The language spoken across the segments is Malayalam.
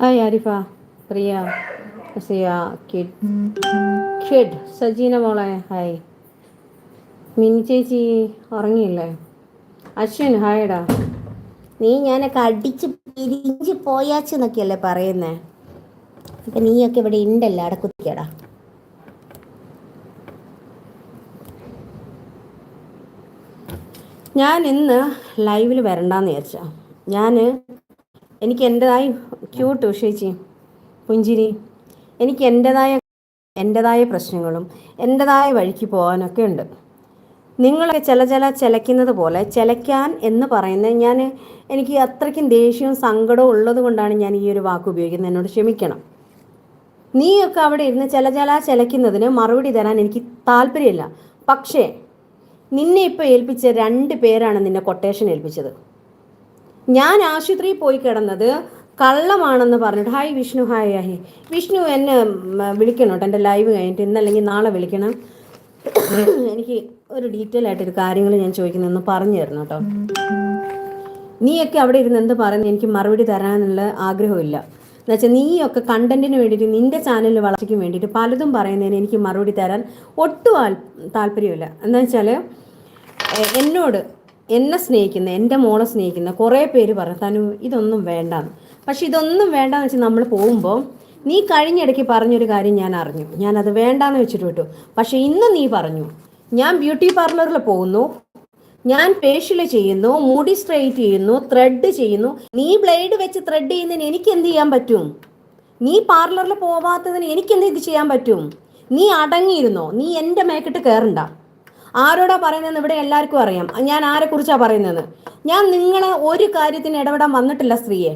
Hi Arifa Priya Siya kid kid Sajina മോളെ ഹായ് മിനി ചേച്ചി ഉറങ്ങിയില്ലേ? അശ്വിൻ ഹായടാ നീ ഞാനൊക്കെ അടിച്ച് പിരിഞ്ഞ് പോയാച്ചെന്നൊക്കെയല്ലേ പറയുന്നേ? അപ്പം നീയൊക്കെ ഇവിടെ ഉണ്ടല്ലോ അടക്കുത്തിക്കടാ ഞാൻ ഇന്ന് ലൈവിൽ വരണ്ടെന്ന് വിചാരിച്ചാ. ഞാൻ എനിക്ക് എന്റെതായ ക്യൂട്ട് ഉഷേച്ചി പുഞ്ചിരി എനിക്ക് എന്റെതായ എന്റെതായ പ്രശ്നങ്ങളും എന്റെതായ വഴിക്ക് പോകാനൊക്കെ ഉണ്ട്. നിങ്ങളൊക്കെ ചില ചില ചിലയ്ക്കുന്നത് പോലെ ചിലയ്ക്കാൻ എന്ന് പറയുന്നത് ഞാൻ എനിക്ക് അത്രയ്ക്കും ദേഷ്യവും സങ്കടവും ഉള്ളത് കൊണ്ടാണ് ഞാൻ ഈ ഒരു വാക്ക് ഉപയോഗിക്കുന്നത്. എന്നോട് ക്ഷമിക്കണം. നീയൊക്കെ അവിടെ ഇരുന്ന് ചില ചില ചിലയ്ക്കുന്നതിന് മറുപടി തരാൻ എനിക്ക് താല്പര്യമില്ല. പക്ഷേ നിന്നെ ഇപ്പോൾ ഏൽപ്പിച്ച രണ്ട് പേരാണ് നിന്നെ കൊട്ടേഷൻ ഏൽപ്പിച്ചത്. ഞാൻ ആശുപത്രിയിൽ പോയി കിടന്നത് കള്ളമാണെന്ന് പറഞ്ഞിട്ട് hi Vishnu hi hi Vishnu എന്നെ വിളിക്കണം കേട്ടോ എന്റെ ലൈവ് കഴിഞ്ഞിട്ട് ഇന്നല്ലെങ്കിൽ നാളെ വിളിക്കണം. എനിക്ക് ഒരു ഡീറ്റെയിൽ ആയിട്ടൊരു കാര്യങ്ങൾ ഞാൻ ചോദിക്കുന്നതെന്ന് പറഞ്ഞു തരണം കേട്ടോ. നീയൊക്കെ അവിടെ ഇരുന്ന് എന്ത് പറയുന്നത് എനിക്ക് മറുപടി തരാനുള്ള ആഗ്രഹമില്ല എന്നുവെച്ചാൽ നീയൊക്കെ കണ്ടന്റിന് വേണ്ടിയിട്ട് നിന്റെ ചാനലിൽ വളർച്ചയ്ക്ക് വേണ്ടിയിട്ട് പലതും പറയുന്നതിന് എനിക്ക് മറുപടി തരാൻ ഒട്ടും താല്പര്യമില്ല എന്താ വെച്ചാൽ എന്നോട് എന്നെ സ്നേഹിക്കുന്ന എന്റെ മോളെ സ്നേഹിക്കുന്ന കുറേ പേര് പറഞ്ഞു തനു ഇതൊന്നും വേണ്ടാന്ന്. പക്ഷെ ഇതൊന്നും വേണ്ടാന്ന് വെച്ചാൽ നമ്മൾ പോകുമ്പോൾ നീ കഴിഞ്ഞിടയ്ക്ക് പറഞ്ഞൊരു കാര്യം ഞാൻ അറിഞ്ഞു. ഞാനത് വേണ്ടാന്ന് വെച്ചിട്ട് വിട്ടു. പക്ഷെ ഇന്ന് നീ പറഞ്ഞു ഞാൻ ബ്യൂട്ടി പാർലറിൽ പോകുന്നു ഞാൻ ഫേഷ്യൽ ചെയ്യുന്നു മുടി സ്ട്രെയിറ്റ് ചെയ്യുന്നു ത്രെഡ് ചെയ്യുന്നു. നീ ബ്ലേഡ് വെച്ച് ത്രെഡ് ചെയ്യുന്നതിന് എനിക്ക് എന്ത് ചെയ്യാൻ പറ്റും? നീ പാർലറിൽ പോവാത്തതിന് എനിക്ക് എന്ത് ഇത് ചെയ്യാൻ പറ്റും? നീ അടങ്ങിയിരുന്നോ? നീ എന്റെ മേക്കിട്ട് കയറണ്ട ആരോടാ പറയുന്നതെന്ന് ഇവിടെ എല്ലാവർക്കും അറിയാം. ഞാൻ ആരെക്കുറിച്ചാണ് പറയുന്നത് ഞാൻ നിങ്ങളെ ഒരു കാര്യത്തിന് ഇടപെടാൻ വന്നിട്ടില്ല സ്ത്രീയെ.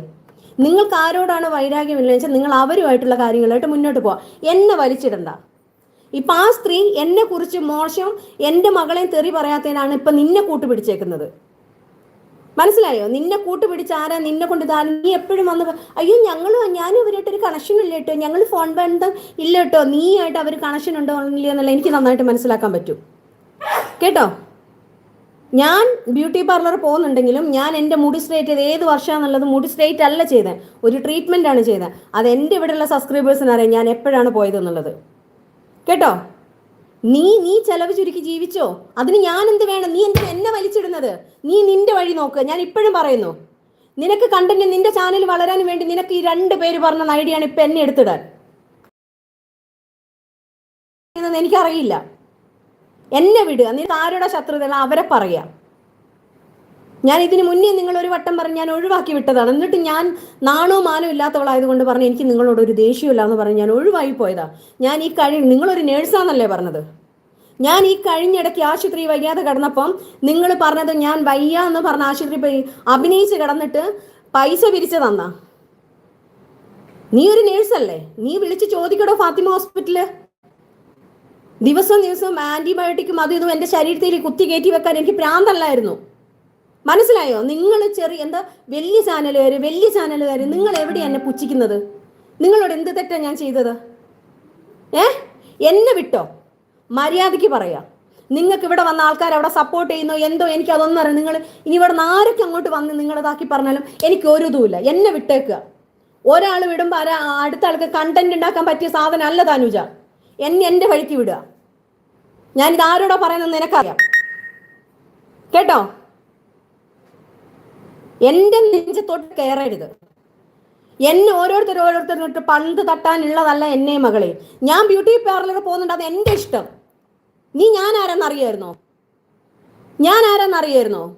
നിങ്ങൾക്ക് ആരോടാണ് വൈരാഗ്യമില്ലെന്ന് വെച്ചാൽ നിങ്ങൾ അവരുമായിട്ടുള്ള കാര്യങ്ങളായിട്ട് മുന്നോട്ട് പോവാം. എന്നെ വലിച്ചിടണ്ട. ഇപ്പൊ ആ സ്ത്രീ എന്നെ കുറിച്ച് മോശം എന്റെ മകളെ തെറി പറയാത്തതിനാണ് ഇപ്പൊ നിന്നെ കൂട്ടുപിടിച്ചേക്കുന്നത്. മനസ്സിലായോ? നിന്നെ കൂട്ടുപിടിച്ച് ആരാ? നിന്നെ കൊണ്ട് ഇതാ. നീ എപ്പോഴും വന്ന് അയ്യോ ഞങ്ങൾ ഞാനും ഇവരായിട്ടൊരു കണക്ഷൻ ഇല്ല കേട്ടോ. ഞങ്ങൾ ഫോൺ ബന്ധം ഇല്ല കേട്ടോ. നീയായിട്ട് അവർ കണക്ഷൻ ഉണ്ടോ ഇല്ല എന്നുള്ള എനിക്ക് നന്നായിട്ട് മനസ്സിലാക്കാൻ പറ്റും. കേട്ടോ? ഞാൻ ബ്യൂട്ടി പാർലർ പോകുന്നുണ്ടെങ്കിലും ഞാൻ എന്റെ മുടി സ്ട്രേറ്റ് ചെയ്ത് ഏത് വർഷമാണെന്നുള്ളത് മുടി സ്ട്രേറ്റ് അല്ല ചെയ്തത്. ഒരു ട്രീറ്റ്മെന്റ് ആണ് ചെയ്തത്. അത് എന്റെ ഇവിടെയുള്ള സബ്സ്ക്രൈബേഴ്സിന് അറിയാം ഞാൻ എപ്പോഴാണ് പോയതെന്നുള്ളത് കേട്ടോ? നീ നീ ചെലവ് ചുരുക്കി ജീവിച്ചോ? അതിന് ഞാൻ എന്ത് വേണം? നീ എന്തിനാ എന്നെ വലിച്ചിടുന്നത്? നീ നിന്റെ വഴി നോക്ക്. ഞാൻ ഇപ്പോഴും പറയുന്നു. നിനക്ക് കണ്ടന്റ് നിന്റെ ചാനൽ വളരാൻ വേണ്ടി നിനക്ക് ഈ രണ്ട് പേര് പറഞ്ഞ ഐഡിയാണ് ഇപ്പൊ എന്നെ എടുത്തിടാൻ. എനിക്കറിയില്ല. എന്നെ വിടുക. നീ ആരുടെ ശത്രുത അവരെ പറയാം ഞാൻ ഇതിന് മുന്നേ നിങ്ങൾ ഒരു വട്ടം പറഞ്ഞ് ഞാൻ ഒഴിവാക്കി വിട്ടതാണ്. എന്നിട്ട് ഞാൻ നാണോ മാനോ ഇല്ലാത്തവളായതുകൊണ്ട് പറഞ്ഞ് എനിക്ക് നിങ്ങളോട് ഒരു ദേഷ്യമില്ല എന്ന് പറഞ്ഞ് ഞാൻ ഒഴിവായി പോയതാ. ഞാൻ ഈ കഴി നിങ്ങളൊരു നേഴ്സാന്നല്ലേ പറഞ്ഞത്? ഞാൻ ഈ കഴിഞ്ഞിടയ്ക്ക് ആശുപത്രി വയ്യാതെ കിടന്നപ്പം നിങ്ങൾ പറഞ്ഞത് ഞാൻ വയ്യ എന്ന് പറഞ്ഞ ആശുപത്രി പോയി അഭിനയിച്ച് കിടന്നിട്ട് പൈസ പിരിച്ചു തന്ന. നീ ഒരു നേഴ്സല്ലേ? നീ വിളിച്ച് ചോദിക്കടോ ഫാത്തിമ ഹോസ്പിറ്റൽ? ദിവസവും ദിവസവും ആന്റിബയോട്ടിക്കും അതും ഇതും എന്റെ ശരീരത്തിൽ കുത്തി കയറ്റി വെക്കാൻ എനിക്ക് പ്രാന്തല്ലായിരുന്നു. മനസ്സിലായോ? നിങ്ങൾ ചെറിയ എന്താ വലിയ ചാനലുകാർ വലിയ ചാനലുകാർ നിങ്ങൾ എവിടെയാണ് എന്നെ പുച്ഛിക്കുന്നത്? നിങ്ങളോട് എന്ത് തെറ്റാ ഞാൻ ചെയ്തത്? ഏ? എന്നെ വിട്ടോ? മര്യാദയ്ക്ക് പറയാം. നിങ്ങൾക്ക് ഇവിടെ വന്ന ആൾക്കാർ അവിടെ സപ്പോർട്ട് ചെയ്യുന്നോ എന്തോ എനിക്ക് അതൊന്നും അറിയാം. നിങ്ങൾ ഇനി ഇവിടെ നിന്ന് ആരൊക്കെ അങ്ങോട്ട് വന്ന് നിങ്ങളതാക്കി പറഞ്ഞാലും എനിക്ക് ഒരു ഇതുമില്ല എന്നെ വിട്ടേക്കുക. ഒരാൾ വിടുമ്പോൾ അടുത്ത ആൾക്ക് കണ്ടന്റ് ഉണ്ടാക്കാൻ പറ്റിയ സാധനം അല്ല എന്നെ എന്റെ വഴിക്ക് വിടുക. ഞാനിത് ആരോടോ പറയുന്നത് നിനക്കറിയാം. കേട്ടോ? എന്റെ നെഞ്ചത്തോട്ട് കയറരുത്. എന്നെ ഓരോരുത്തർ ഓരോരുത്തരോട്ട് പന്ത് തട്ടാനുള്ളതല്ല എന്നെ മകളെ. ഞാൻ ബ്യൂട്ടി പാർലറിൽ പോകുന്നുണ്ട് അത് എന്റെ ഇഷ്ടം. നീ ഞാൻ ആരെന്നറിയായിരുന്നോ ഞാൻ ആരെന്നറിയായിരുന്നോ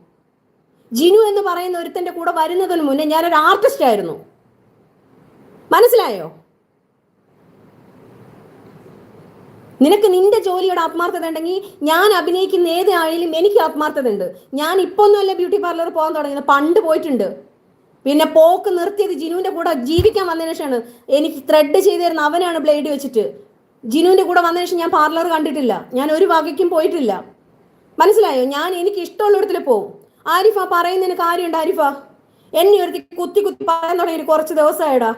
ജിനു എന്ന് പറയുന്ന ഒരുത്തന്റെ കൂടെ വരുന്നതിന് മുന്നേ ഞാനൊരു ആർട്ടിസ്റ്റ് ആയിരുന്നു. മനസ്സിലായോ? നിനക്ക് നിന്റെ ജോലിയുടെ ആത്മാർത്ഥത ഉണ്ടെങ്കിൽ ഞാൻ അഭിനയിക്കുന്ന ഏത് ആളിലും എനിക്ക് ആത്മാർത്ഥത ഉണ്ട്. ഞാൻ ഇപ്പൊ ഒന്നുമല്ല ബ്യൂട്ടി പാർലർ പോകാൻ തുടങ്ങിയത്. പണ്ട് പോയിട്ടുണ്ട്. പിന്നെ പോക്ക് നിർത്തിയത് ജിനുവിന്റെ കൂടെ ജീവിക്കാൻ വന്നതിന് ശേഷമാണ്. എനിക്ക് ത്രെഡ് ചെയ്തു തരുന്ന അവനാണ് ബ്ലേഡ് വെച്ചിട്ട്. ജിനുവിന്റെ കൂടെ വന്നതിന് ശേഷം ഞാൻ പാർലർ കണ്ടിട്ടില്ല. ഞാൻ ഒരു വകയ്ക്കും പോയിട്ടില്ല. മനസ്സിലായോ? ഞാൻ എനിക്ക് ഇഷ്ടമുള്ളിടത്തിൽ പോവും. ആരിഫ പറയുന്നതിന് കാര്യമുണ്ട് ആരിഫ? എന്നെ ഒരുത്തി കുത്തി കുത്തി പറയാൻ തുടങ്ങി. കുറച്ച് ദിവസമായിടാ.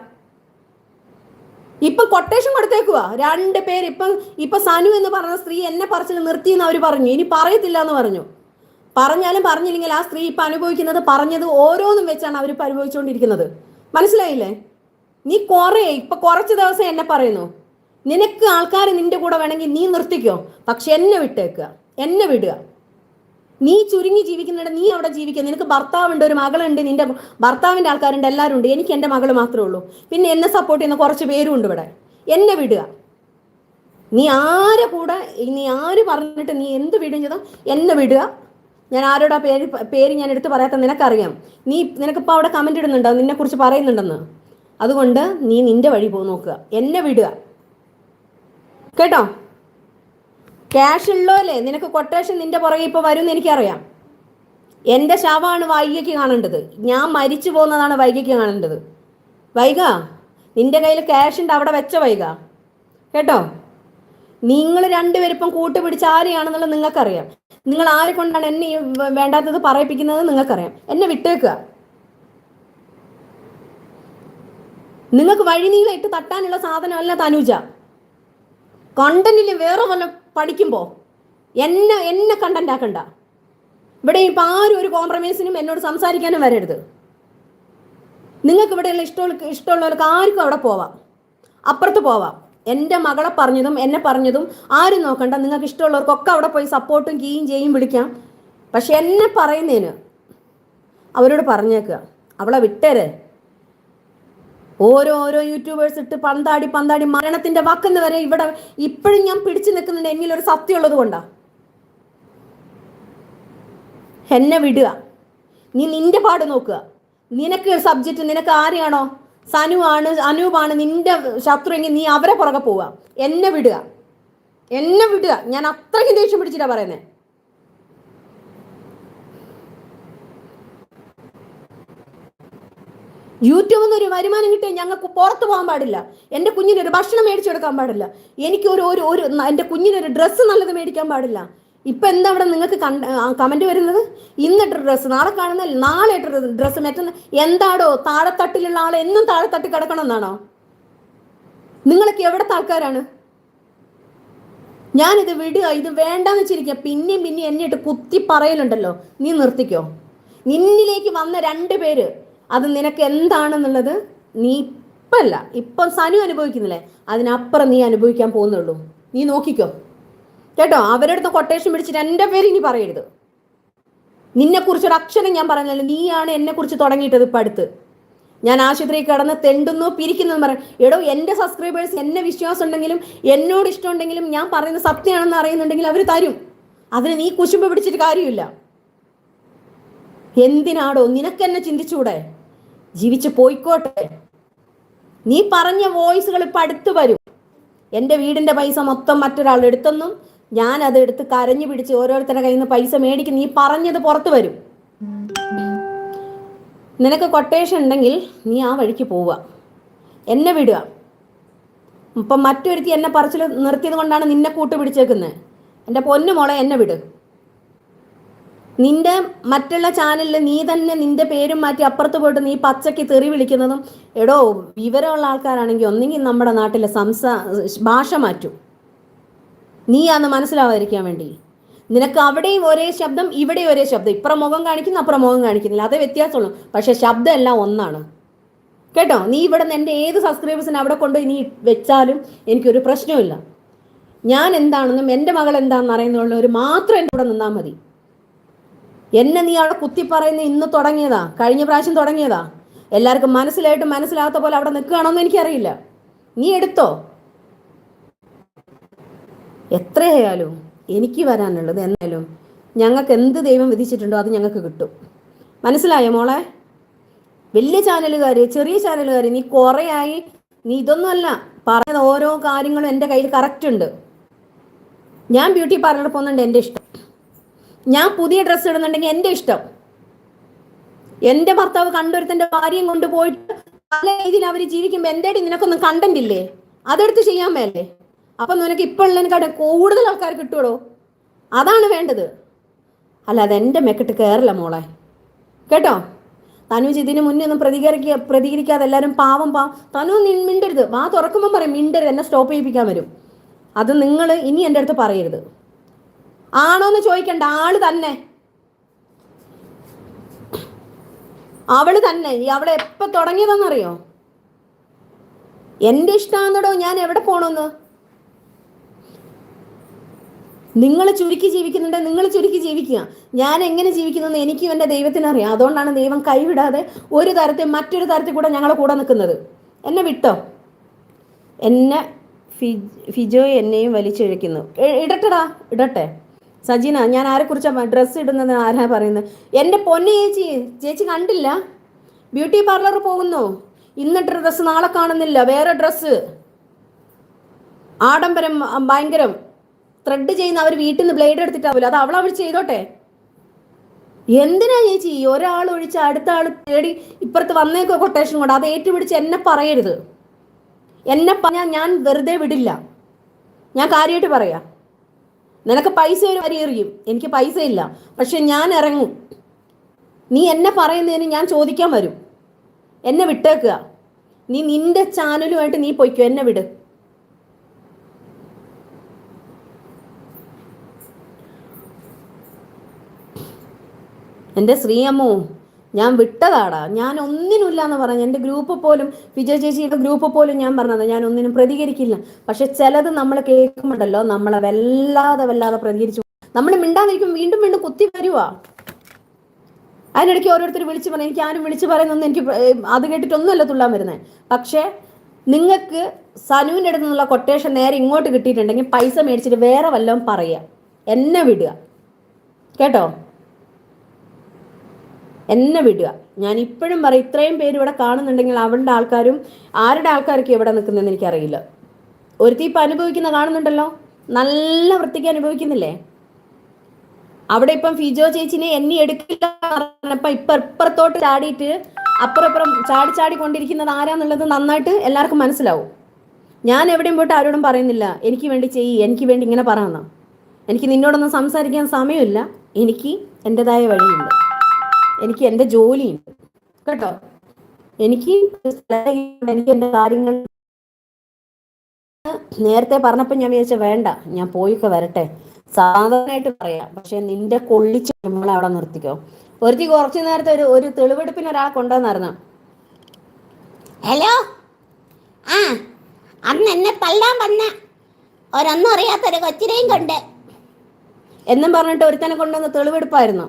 ഇപ്പം കൊട്ടേഷൻ കൊടുത്തേക്കുവാ. രണ്ട് പേര് ഇപ്പം ഇപ്പൊ സനു എന്ന് പറഞ്ഞ സ്ത്രീ എന്നെ പറച്ചിൽ നിർത്തിയെന്ന് അവർ പറഞ്ഞു. ഇനി പറയത്തില്ല എന്ന് പറഞ്ഞു. പറഞ്ഞാലും പറഞ്ഞില്ലെങ്കിൽ ആ സ്ത്രീ ഇപ്പൊ അനുഭവിക്കുന്നത് പറഞ്ഞത് ഓരോന്നും വെച്ചാണ് അവർ അനുഭവിച്ചുകൊണ്ടിരിക്കുന്നത് മനസ്സിലായില്ലേ? നീ കുറേ ഇപ്പൊ കുറച്ച് ദിവസം എന്നെ പറയുന്നു. നിനക്ക് ആൾക്കാർ നിന്റെ കൂടെ വേണമെങ്കിൽ നീ നിർത്തിക്കോ. പക്ഷെ എന്നെ വിട്ടേക്കുക. എന്നെ വിടുക. നീ ചുരുങ്ങി ജീവിക്കുന്നുണ്ട് നീ അവിടെ ജീവിക്കുക നിനക്ക് ഭർത്താവുണ്ട് ഒരു മകളുണ്ട് നിന്റെ ഭർത്താവിന്റെ ആൾക്കാരുണ്ട് എല്ലാവരും ഉണ്ട് എനിക്ക് എന്റെ മകൾ മാത്രമേ ഉള്ളൂ. പിന്നെ എന്നെ സപ്പോർട്ട് ചെയ്യുന്ന കുറച്ച് പേരും ഉണ്ട് ഇവിടെ. എന്നെ വിടുക. നീ ആരെ കൂടെ നീ ആര് പറഞ്ഞിട്ട് നീ എന്ത് വിടുകയും ചെയ്തോ എന്നെ വിടുക. ഞാൻ ആരോടാ പേര് പേര് ഞാൻ എടുത്ത് പറയാത്ത നിനക്കറിയാം. നീ നിനക്കിപ്പോൾ അവിടെ കമന്റ് ഇടുന്നുണ്ടോ? നിന്നെക്കുറിച്ച് പറയുന്നുണ്ടെന്ന്. അതുകൊണ്ട് നീ നിന്റെ വഴി പോ നോക്കുക. എന്നെ വിടുക. കേട്ടോ? ക്യാഷ് ഉള്ളോല്ലേ നിനക്ക് കൊട്ടേഷൻ നിന്റെ പുറകെ ഇപ്പോൾ വരുമെന്ന് എനിക്കറിയാം. എന്റെ ശവമാണ് വൈകയ്ക്ക് കാണേണ്ടത്. ഞാൻ മരിച്ചു പോകുന്നതാണ് വൈകയ്ക്ക് കാണേണ്ടത്. വൈക നിന്റെ കയ്യിൽ ക്യാഷ് ഉണ്ട് അവിടെ വെച്ച വൈക കേട്ടോ? നിങ്ങൾ രണ്ടുപേരും ഇപ്പം കൂട്ടുപിടിച്ച് ആരെയാണെന്നുള്ളത് നിങ്ങൾക്കറിയാം. നിങ്ങൾ ആരെ കൊണ്ടാണ് എന്നെ വേണ്ടാത്തത് പറയിപ്പിക്കുന്നത് നിങ്ങൾക്കറിയാം. എന്നെ വിട്ടേക്കുക. നിങ്ങൾക്ക് വഴിനീളം ഇട്ട് തട്ടാനുള്ള സാധനമല്ല തനുജ. കണ്ടന്റിൽ വേറെ വല്ല പഠിക്കുമ്പോൾ എന്നെ എന്നെ കണ്ടന്റ് ആക്കണ്ട. ഇവിടെ ഇപ്പം ആരും ഒരു കോംപ്രമൈസിനും എന്നോട് സംസാരിക്കാനും വരരുത്. നിങ്ങൾക്ക് ഇവിടെയുള്ള ഇഷ്ടമുള്ള ഇഷ്ടമുള്ളവർക്ക് ആർക്കും അവിടെ പോവാം. അപ്പുറത്ത് പോവാം. എന്റെ മകളെ പറഞ്ഞതും എന്നെ പറഞ്ഞതും ആരും നോക്കണ്ട. നിങ്ങൾക്ക് ഇഷ്ടമുള്ളവർക്കൊക്കെ അവിടെ പോയി സപ്പോർട്ടും കീയും ചെയ്യും വിളിക്കാം. പക്ഷെ എന്നെ പറയുന്നതിന് അവരോട് പറഞ്ഞേക്കുക. അവളെ വിട്ടേരെ. ഓരോ ഓരോ യൂട്യൂബേഴ്സ് ഇട്ട് പന്താടി പന്താടി മരണത്തിന്റെ വാക്കെന്ന് വരെ ഇവിടെ ഇപ്പോഴും ഞാൻ പിടിച്ചു നിൽക്കുന്നുണ്ട്. എന്നിൽ ഒരു സത്യമുള്ളത് കൊണ്ടാ? എന്നെ വിടുക. നീ നിന്റെ പാട് നോക്കുക. നിനക്ക് സബ്ജക്റ്റ് നിനക്ക് ആരെയാണോ? സനു ആണ് അനൂപാണ് നിന്റെ ശത്രു എങ്കിൽ നീ അവരെ പുറകെ പോവുക. എന്നെ വിടുക. എന്നെ വിടുക. ഞാൻ അത്രയ്ക്കും ദേഷ്യം പിടിച്ചിട്ടാ പറയുന്നത് യൂട്യൂബിൽ നിന്ന് ഒരു വരുമാനം കിട്ടിയാൽ ഞങ്ങൾക്ക് പുറത്ത് പോകാൻ പാടില്ല. എന്റെ കുഞ്ഞിന് ഒരു ഭക്ഷണം മേടിച്ചു കൊടുക്കാൻ പാടില്ല. എനിക്ക് ഒരു ഒരു ഒരു എന്റെ കുഞ്ഞിനൊരു ഡ്രസ്സ് നല്ലത് മേടിക്കാൻ പാടില്ല. ഇപ്പം എന്താ അവിടെ നിങ്ങൾക്ക് കമന്റ് വരുന്നത്? ഇന്നിട്ട് ഡ്രസ്സ് നാളെ കാണുന്ന നാളെ ഇട്ട ഡ്രസ്സ് മറ്റൊന്ന് എന്താടോ താഴെത്തട്ടിലുള്ള ആളെ എന്നും താഴെത്തട്ടി കിടക്കണം എന്നാണോ നിങ്ങളൊക്കെ എവിടത്തെ ആൾക്കാരാണ്? ഞാനിത് വിടുക ഇത് വേണ്ടാന്ന് വെച്ചിരിക്കുക പിന്നെയും പിന്നെയും എന്നെ ഇട്ട് കുത്തി പറയലുണ്ടല്ലോ. നീ നിർത്തിക്കോ. നിന്നിലേക്ക് വന്ന രണ്ട് പേര് അത് നിനക്ക് എന്താണെന്നുള്ളത് നീ ഇപ്പല്ല. ഇപ്പം സനു അനുഭവിക്കുന്നില്ലേ? അതിനപ്പുറം നീ അനുഭവിക്കാൻ പോകുന്നുള്ളൂ. നീ നോക്കിക്കോ. കേട്ടോ? അവരുടെ അടുത്ത് കൊട്ടേഷൻ പിടിച്ചിട്ട് എന്റെ പേര് ഇനി പറയരുത്. നിന്നെക്കുറിച്ച് ഒരു അക്ഷരം ഞാൻ പറഞ്ഞല്ലോ. നീയാണ് എന്നെക്കുറിച്ച് തുടങ്ങിയിട്ടത് ഇപ്പം അടുത്ത്. ഞാൻ ആശുപത്രിയിൽ കിടന്ന് തെണ്ടുന്നു പിരിക്കുന്നു എന്ന് പറയും. എടോ എന്റെ സബ്സ്ക്രൈബേഴ്സ് എന്നെ വിശ്വാസം ഉണ്ടെങ്കിലും എന്നോട് ഇഷ്ടമുണ്ടെങ്കിലും ഞാൻ പറയുന്ന സത്യമാണെന്ന് അറിയുന്നുണ്ടെങ്കിൽ അവർ തരും. അതിന് നീ കുശുമ്പ് പിടിച്ചിട്ട് കാര്യമില്ല. എന്തിനാടോ? നിനക്കെന്നെ ചിന്തിച്ചൂടെ ജീവിച്ച് പോയിക്കോട്ടെ. നീ പറഞ്ഞ വോയിസുകൾ ഇപ്പം അടുത്ത് വരും. എന്റെ വീടിന്റെ പൈസ മൊത്തം മറ്റൊരാൾ എടുത്തെന്നും ഞാൻ അത് എടുത്ത് കരഞ്ഞു പിടിച്ച് ഓരോരുത്തരുടെ കയ്യിൽ നിന്ന് പൈസ മേടിക്കും. നീ പറഞ്ഞത് പുറത്ത് വരും. നിനക്ക് കൊട്ടേഷൻ ഉണ്ടെങ്കിൽ നീ ആ വഴിക്ക് പോവുക. എന്നെ വിടുക. ഇപ്പം മറ്റൊരുത്തി എന്നെ പറച്ചിൽ നിർത്തിയത് കൊണ്ടാണ് നിന്നെ കൂട്ടുപിടിച്ചേക്കുന്നത്. എന്റെ പൊന്നു മോളെ എന്നെ വിട്. നിന്റെ മറ്റുള്ള ചാനലിൽ നീ തന്നെ നിന്റെ പേരും മാറ്റി അപ്പുറത്ത് പോയിട്ട് നീ പച്ചയ്ക്ക് തെറി വിളിക്കുന്നതും എടോ വിവരമുള്ള ആൾക്കാരാണെങ്കിൽ ഒന്നെങ്കിൽ നമ്മുടെ നാട്ടിലെ സംസാ ഭാഷ മാറ്റും. നീ അന്ന് മനസ്സിലാവാതിരിക്കാൻ വേണ്ടി. നിനക്ക് അവിടെയും ഒരേ ശബ്ദം ഇവിടെയും ഒരേ ശബ്ദം. ഇപ്പുറം മുഖം കാണിക്കുന്നു അപ്പുറം മുഖം കാണിക്കുന്നില്ല. അതേ വ്യത്യാസമുള്ളൂ. പക്ഷേ ശബ്ദം എല്ലാം ഒന്നാണ്. കേട്ടോ? നീ ഇവിടെ നിന്ന് എന്റെ ഏത് സബ്സ്ക്രൈബേഴ്സിനെ അവിടെ കൊണ്ടുപോയി നീ വെച്ചാലും എനിക്കൊരു പ്രശ്നമില്ല ഞാൻ എന്താണെന്നും എന്റെ മകൾ എന്താണെന്ന് അറിയുന്നുള്ള ഒരു മാത്രം എന്റെ കൂടെ നിന്നാൽ മതി. എന്നെ നീ അവിടെ കുത്തി പറയുന്ന ഇന്ന് തുടങ്ങിയതാ? കഴിഞ്ഞ പ്രാവശ്യം തുടങ്ങിയതാ? എല്ലാവർക്കും മനസ്സിലായിട്ട് മനസ്സിലാകാത്ത പോലെ അവിടെ നിൽക്കുകയാണോന്ന് എനിക്കറിയില്ല. നീ എടുത്തോ? എത്രയായാലും എനിക്ക് വരാനുള്ളത് എന്നാലും ഞങ്ങൾക്ക് എന്ത് ദൈവം വിധിച്ചിട്ടുണ്ടോ അത് ഞങ്ങൾക്ക് കിട്ടും. മനസ്സിലായോ മോളെ? വലിയ ചാനലുകാർ ചെറിയ ചാനലുകാർ നീ കുറേയായി നീ ഇതൊന്നുമല്ല പറയുന്ന ഓരോ കാര്യങ്ങളും എന്റെ കയ്യിൽ കറക്റ്റ് ഉണ്ട്. ഞാൻ ബ്യൂട്ടി പാർലറിൽ പോകുന്നുണ്ട് എന്റെ ഇഷ്ടം. ഞാൻ പുതിയ ഡ്രസ്സ് ഇടുന്നുണ്ടെങ്കിൽ എന്റെ ഇഷ്ടം. എന്റെ ഭർത്താവ് കണ്ടൊരുത്തന്റെ ഭാര്യയും കൊണ്ട് പോയിട്ട് പല രീതിയിൽ അവർ ജീവിക്കുമ്പോൾ എന്തേടി നിനക്കൊന്നും കണ്ടന്റ് ഇല്ലേ? അതെടുത്ത് ചെയ്യാൻ മേലേ. അപ്പൊ നിനക്ക് ഇപ്പൊ ഉള്ളതിനെക്കാട്ടും കൂടുതൽ ആൾക്കാർ കിട്ടുമോ അതാണ് വേണ്ടത്. അല്ല അല്ലാതെ എന്റെ മെക്കിട്ട് കയറില്ല മോളെ. കേട്ടോ? തനുജ് ഇതിന് മുന്നേ ഒന്നും പ്രതികരിക്കുക പ്രതികരിക്കാതെ എല്ലാവരും പാവം പാവം. തനു മിണ്ടരുത്. വാ തുറക്കുമ്പോൾ പറയും മിണ്ടരുത്. എന്നെ സ്റ്റോപ്പ് ചെയ്യിപ്പിക്കാൻ വരും. അത് നിങ്ങൾ ഇനി എന്റെ അടുത്ത് പറയരുത്. ആണോന്ന് ചോദിക്കണ്ട. ആൾ തന്നെ. അവൾ തന്നെ. ഈ അവളെ എപ്പോ തുടങ്ങിയതെന്നറിയോ? എന്റെ ഇഷ്ടമാണെന്നടോ ഞാൻ എവിടെ പോണെന്ന്? നിങ്ങൾ ചുരുക്കി ജീവിക്കുന്നുണ്ട്. നിങ്ങൾ ചുരുക്കി ജീവിക്കുക. ഞാൻ എങ്ങനെ ജീവിക്കുന്നു എനിക്ക് എന്റെ ദൈവത്തിന് അറിയാം. അതുകൊണ്ടാണ് ദൈവം കൈവിടാതെ ഒരു തരത്തിൽ മറ്റൊരു തരത്തിൽ കൂടെ ഞങ്ങളെ കൂടെ നിൽക്കുന്നത്. എന്നെ വിട്ടോ? എന്നെ ഫിജോ എന്നെയും വലിച്ചിഴക്കുന്നു ഇടട്ടടാ. ഇടട്ടെ. സജീന ഞാൻ ആരെക്കുറിച്ചാണ് ഡ്രസ്സ് ഇടുന്നത് ആരാ പറയുന്നത്? എന്റെ പൊന്നു ചേച്ചി ചേച്ചി കണ്ടില്ല? ബ്യൂട്ടി പാർലർ പോകുന്നു? ഇന്നിട്ട ഡ്രസ്സ് നാളെ കാണുന്നില്ല വേറെ ഡ്രസ്സ് ആഡംബരം ഭയങ്കരം. ത്രെഡ് ചെയ്യുന്ന അവർ വീട്ടിൽ നിന്ന് ബ്ലേഡ് എടുത്തിട്ടാവില്ല അത് അവൾ അവൾ ചെയ്തോട്ടെ. എന്തിനാ ചേച്ചി? ഒരാൾ ഒഴിച്ച് അടുത്ത ആൾ തേടി ഇപ്പുറത്ത് വന്നേക്കോ കൊട്ടേഷൻ കൊണ്ട്? അത് ഏറ്റുപിടിച്ച് എന്നെ പറയരുത്. എന്നെ പറഞ്ഞാൽ ഞാൻ വെറുതെ വിടില്ല. ഞാൻ കാര്യമായിട്ട് പറയാം. നിനക്ക് പൈസ ഒരു വരി എറിയും. എനിക്ക് പൈസ ഇല്ല പക്ഷെ ഞാൻ ഇറങ്ങും. നീ എന്നെ പറയുന്നതിന് ഞാൻ ചോദിക്കാൻ വരും. എന്നെ വിട്ടേക്കുക. നീ നിന്റെ ചാനലുമായിട്ട് നീ പൊയ്ക്കോ. എന്നെ വിട്. എന്റെ ശ്രീയമ്മോ ഞാൻ വിട്ടതാടാ. ഞാൻ ഒന്നിനുമില്ല എന്ന് പറഞ്ഞു എന്റെ ഗ്രൂപ്പ് പോലും വിജയ ചേച്ചിയുടെ ഗ്രൂപ്പ് പോലും ഞാൻ പറഞ്ഞത്. ഞാൻ ഒന്നിനും പ്രതികരിക്കില്ല. പക്ഷെ ചിലത് നമ്മൾ കേൾക്കുമ്പോണ്ടല്ലോ നമ്മളെ വല്ലാതെ വല്ലാതെ പ്രതികരിച്ചു നമ്മൾ മിണ്ടാതിരിക്കും വീണ്ടും വീണ്ടും കുത്തി വരുവാ. അതിനിടയ്ക്ക് ഓരോരുത്തർ വിളിച്ചു പറയും എനിക്ക് ആരും വിളിച്ചു പറയുന്നൊന്നും എനിക്ക് അത് കേട്ടിട്ടൊന്നുമല്ല തുള്ളാൻ വരുന്നത് പക്ഷേ നിങ്ങൾക്ക് സനുവിന്റെ അടുത്ത് നിന്നുള്ള കൊട്ടേഷൻ നേരെ ഇങ്ങോട്ട് കിട്ടിയിട്ടുണ്ടെങ്കിൽ പൈസ മേടിച്ചിട്ട് വേറെ വല്ലതും പറയുക. എന്നെ വിടുക. കേട്ടോ? എന്നെ വിടുക. ഞാൻ ഇപ്പോഴും പറയും ഇത്രയും പേര് ഇവിടെ കാണുന്നുണ്ടെങ്കിൽ അവളുടെ ആൾക്കാരും ആരുടെ ആൾക്കാരൊക്കെ ഇവിടെ നിൽക്കുന്നതെന്ന് എനിക്കറിയില്ല. ഒരുത്തി ഇപ്പം അനുഭവിക്കുന്ന കാണുന്നുണ്ടല്ലോ? നല്ല വൃത്തിക്ക് അനുഭവിക്കുന്നില്ലേ? അവിടെ ഇപ്പം ഫിജോ ചേച്ചിനെ എന്നെ എടുക്കില്ല പറഞ്ഞപ്പോ ഇപ്പൊ ഇപ്പുറത്തോട്ട് ചാടിയിട്ട് അപ്പുറം ഇപ്പുറം ചാടി ചാടി കൊണ്ടിരിക്കുന്നത് ആരാന്നുള്ളത് നന്നായിട്ട് എല്ലാവർക്കും മനസ്സിലാവും. ഞാൻ എവിടെയും പോയിട്ട് ആരോടും പറയുന്നില്ല. എനിക്ക് വേണ്ടി ചെയ്യ് എനിക്ക് വേണ്ടി ഇങ്ങനെ പറയണം എനിക്ക് നിന്നോടൊന്നും സംസാരിക്കാൻ സമയമില്ല. എനിക്ക് എന്റെതായ വഴിയുണ്ട്. എനിക്ക് എന്റെ ജോലിയുണ്ട്. കേട്ടോ? എനിക്ക് ഒരു എനിക്ക് എന്റെ കാര്യങ്ങൾ നേരത്തെ പറഞ്ഞപ്പോൾ ഞാൻ വിചാരിച്ച വേണ്ട ഞാൻ പോയിക്കെ വരട്ടെ. സാധാരണയായിട്ട് പറയാം പക്ഷെ നിന്റെ കൊള്ളിച്ച് നമ്മളെ അവിടെ നിർത്തിക്കോ. ഒരുത്തി കുറച്ചു നേരത്തെ ഒരു ഒരു തെളിവെടുപ്പിന് ഒരാളെ കൊണ്ടുവന്നായിരുന്നു. ഹലോ? ആ അന്ന് എന്നെ തല്ലാൻ വന്ന ഒരൊന്നും അറിയാത്തൊരു കൊച്ചിനെയും കൊണ്ട്. എന്നും പറഞ്ഞിട്ട് ഒരുത്തനെ കൊണ്ടുവന്ന് തെളിവെടുപ്പായിരുന്നു.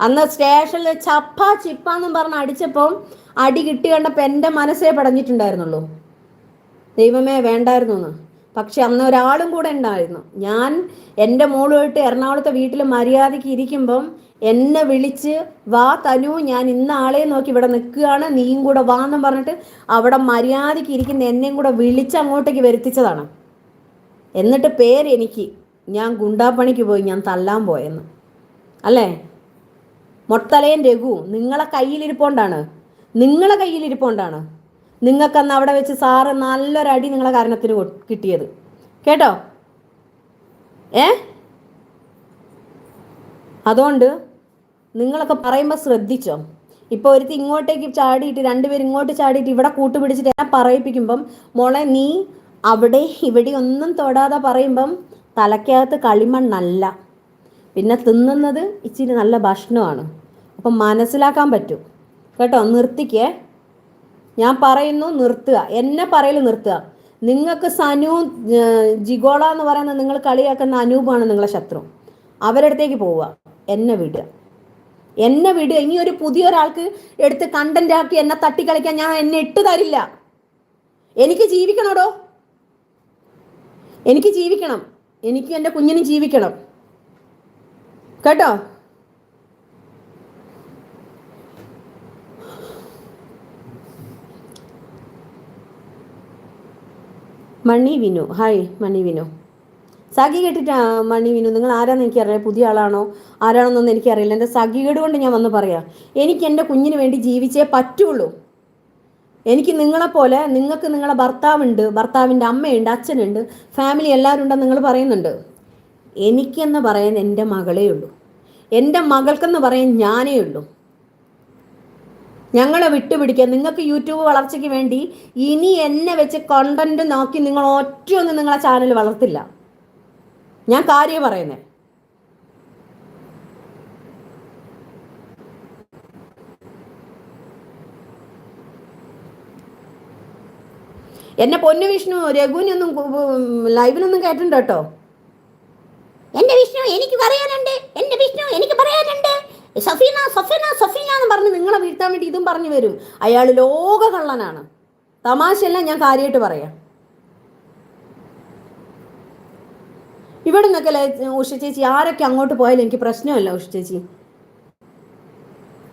അന്ന് സ്റ്റേഷനിൽ ചപ്പ ചിപ്പാന്നും പറഞ്ഞ് അടിച്ചപ്പം അടി കിട്ടി കണ്ടപ്പോൾ എന്റെ മനസ്സേ പടഞ്ഞിട്ടുണ്ടായിരുന്നുള്ളൂ. ദൈവമേ വേണ്ടായിരുന്നു എന്ന് പക്ഷെ അന്ന് ഒരാളും കൂടെ ഉണ്ടായിരുന്നു. ഞാൻ എന്റെ മോളുമായിട്ട് എറണാകുളത്തെ വീട്ടിൽ മര്യാദയ്ക്ക് ഇരിക്കുമ്പം എന്നെ വിളിച്ച് വാ തനു ഞാൻ ഇന്ന ആളെ നോക്കി ഇവിടെ നിൽക്കുകയാണ് നീയും കൂടെ വാ എന്നും പറഞ്ഞിട്ട് അവിടെ മര്യാദയ്ക്ക് ഇരിക്കുന്ന എന്നെയും കൂടെ വിളിച്ച് അങ്ങോട്ടേക്ക് വരുത്തിച്ചതാണ്. എന്നിട്ട് പേര് എനിക്ക് ഞാൻ ഗുണ്ടാപ്പണിക്ക് പോയി ഞാൻ തല്ലാൻ പോയെന്ന്. അല്ലേ? മൊട്ടലയൻ രഘു നിങ്ങളെ കയ്യിലിരിപ്പോണ്ടാണ്. നിങ്ങളെ കയ്യിലിരിപ്പോണ്ടാണ്. നിങ്ങൾക്കന്ന് അവിടെ വെച്ച് സാറ് നല്ലൊരടി നിങ്ങളെ കാരണത്തിന് കിട്ടിയത്. കേട്ടോ? ഏ? അതുകൊണ്ട് നിങ്ങളൊക്കെ പറയുമ്പോൾ ശ്രദ്ധിച്ചോ? ഇപ്പോൾ ഒരുത്തി ഇങ്ങോട്ടേക്ക് ചാടിയിട്ട് രണ്ടുപേരും ഇങ്ങോട്ട് ചാടിയിട്ട് ഇവിടെ കൂട്ടുപിടിച്ചിട്ട് എന്നെ പറയിപ്പിക്കുമ്പം മോളെ നീ അവിടെ ഇവിടെ ഒന്നും തൊടാതെ പറയുമ്പം തലയ്ക്കകത്ത് കളിമണ്ണല്ല. പിന്നെ തിന്നുന്നത് ഇച്ചിരി നല്ല ഭക്ഷണമാണ്. അപ്പം മനസ്സിലാക്കാൻ പറ്റും. കേട്ടോ? നിർത്തിക്കേ. ഞാൻ പറയുന്നു നിർത്തുക. എന്നെ പറയൽ നിർത്തുക. നിങ്ങൾക്ക് സനു ജിഗോള എന്ന് പറയുന്ന നിങ്ങൾ കളിയാക്കുന്ന അനൂപാണ് നിങ്ങളെ ശത്രു. അവരടുത്തേക്ക് പോവുക. എന്നെ വിടുക. എന്നെ വിടുക. ഇനി ഒരു പുതിയൊരാൾക്ക് എടുത്ത് കണ്ടന്റ് ആക്കി എന്നെ തട്ടിക്കളിക്കാൻ ഞാൻ എന്നെ ഇട്ട് തരില്ല. എനിക്ക് ജീവിക്കണോടോ? എനിക്ക് ജീവിക്കണം. എനിക്ക് എന്റെ കുഞ്ഞിനും ജീവിക്കണം. കേട്ടോ? മണി വിനു. ഹായ് മണി വിനു. സഖി കേട്ടിട്ടാ മണി വിനു നിങ്ങൾ ആരാന്ന് എനിക്കറിയാം പുതിയ ആളാണോ? ആരാണെന്നൊന്നും എനിക്കറിയില്ല. എന്റെ സഖികേട് കൊണ്ട് ഞാൻ വന്ന് പറയാം. എനിക്ക് എന്റെ കുഞ്ഞിന് വേണ്ടി ജീവിച്ചേ പറ്റുള്ളൂ. എനിക്ക് നിങ്ങളെപ്പോലെ നിങ്ങൾക്ക് നിങ്ങളെ ഭർത്താവുണ്ട് ഭർത്താവിന്റെ അമ്മയുണ്ട് അച്ഛനുണ്ട് ഫാമിലി എല്ലാവരും ഉണ്ടെന്ന് നിങ്ങൾ പറയുന്നുണ്ട്. എനിക്കെന്ന് പറയാൻ എന്റെ മകളേ ഉള്ളൂ. എന്റെ മകൾക്കെന്ന് പറയാൻ ഞാനേ ഉള്ളൂ. ഞങ്ങളെ വിട്ടുപിടിക്കുക. നിങ്ങൾക്ക് യൂട്യൂബ് വളർച്ചയ്ക്ക് വേണ്ടി ഇനി എന്നെ വെച്ച് കണ്ടന്റ് നോക്കി നിങ്ങൾ ഒറ്റയൊന്നും നിങ്ങളെ ചാനൽ വളർത്തില്ല. ഞാൻ കാര്യം പറയുന്നേ. എന്നെ പൊന്നു വിഷ്ണു രഘുവിനൊന്നും ലൈവിലൊന്നും കേട്ടിട്ടുണ്ട്? കേട്ടോ എന്റെ വിഷ്ണു എനിക്ക് പറയാനുണ്ട് എന്റെ വിഷ്ണു എനിക്ക് പറയാനുണ്ട് സഫീന സഫീന സഫീന എന്ന് പറഞ്ഞ് നിങ്ങളെ വീഴ്ത്താൻ വേണ്ടി ഇതും പറഞ്ഞു വരും. അയാൾ ലോക കള്ളനാണ് തമാശയല്ല ഞാൻ കാര്യമായിട്ട് പറയാം. ഇവിടെ നിന്നൊക്കെ ഉഷ ചേച്ചി ആരൊക്കെ അങ്ങോട്ട് പോയാലും എനിക്ക് പ്രശ്നമല്ല ഉഷ ചേച്ചി.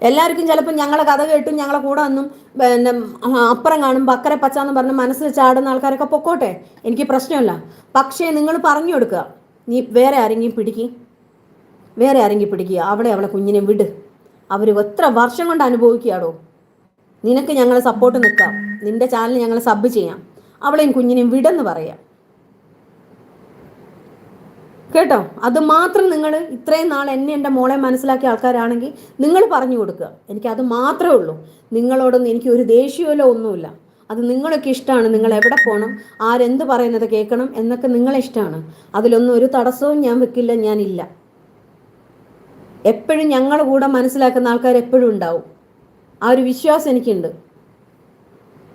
എല്ലാവർക്കും ചിലപ്പോൾ ഞങ്ങളെ കഥ കേട്ടും ഞങ്ങളെ കൂടെ ഒന്നും പിന്നെ അപ്പുറം കാണും ബക്കരെ പച്ച എന്ന് പറഞ്ഞ് മനസ്സ് ചാടുന്ന ആൾക്കാരൊക്കെ പൊക്കോട്ടെ? എനിക്ക് പ്രശ്നമല്ല. പക്ഷേ നിങ്ങൾ പറഞ്ഞു കൊടുക്കുക. നീ വേറെ ആരെങ്കിലും പിടിക്കി. വേറെ ആരെങ്കിലും പിടിക്കുക. അവിടെ അവളെ കുഞ്ഞിനെ വിട്. അവർ എത്ര വർഷം കൊണ്ട് അനുഭവിക്കുകയാടോ? നിനക്ക് ഞങ്ങളെ സപ്പോർട്ട് നിൽക്കാം. നിന്റെ ചാനൽ ഞങ്ങൾ സബ് ചെയ്യാം. അവളെയും കുഞ്ഞിനെയും വിടെന്ന് പറയാം. കേട്ടോ? അത് മാത്രം നിങ്ങൾ ഇത്രയും നാൾ എന്നെ എന്റെ മോളെ മനസ്സിലാക്കിയ ആൾക്കാരാണെങ്കിൽ നിങ്ങൾ പറഞ്ഞു കൊടുക്കുക. എനിക്ക് അത് മാത്രമേ ഉള്ളൂ. നിങ്ങളോടൊന്നും എനിക്ക് ഒരു ദേഷ്യമല്ലോ ഒന്നുമില്ല. അത് നിങ്ങളൊക്കെ ഇഷ്ടമാണ്. നിങ്ങൾ എവിടെ പോകണം? ആരെന്ത് പറയുന്നത് കേൾക്കണം എന്നൊക്കെ നിങ്ങളെ ഇഷ്ടമാണ്. അതിലൊന്നും ഒരു തടസ്സവും ഞാൻ വെക്കില്ല ഞാനില്ല. എപ്പോഴും ഞങ്ങളുടെ കൂടെ മനസ്സിലാക്കുന്ന ആൾക്കാർ എപ്പോഴും ഉണ്ടാവും. ആ ഒരു വിശ്വാസം എനിക്കുണ്ട്.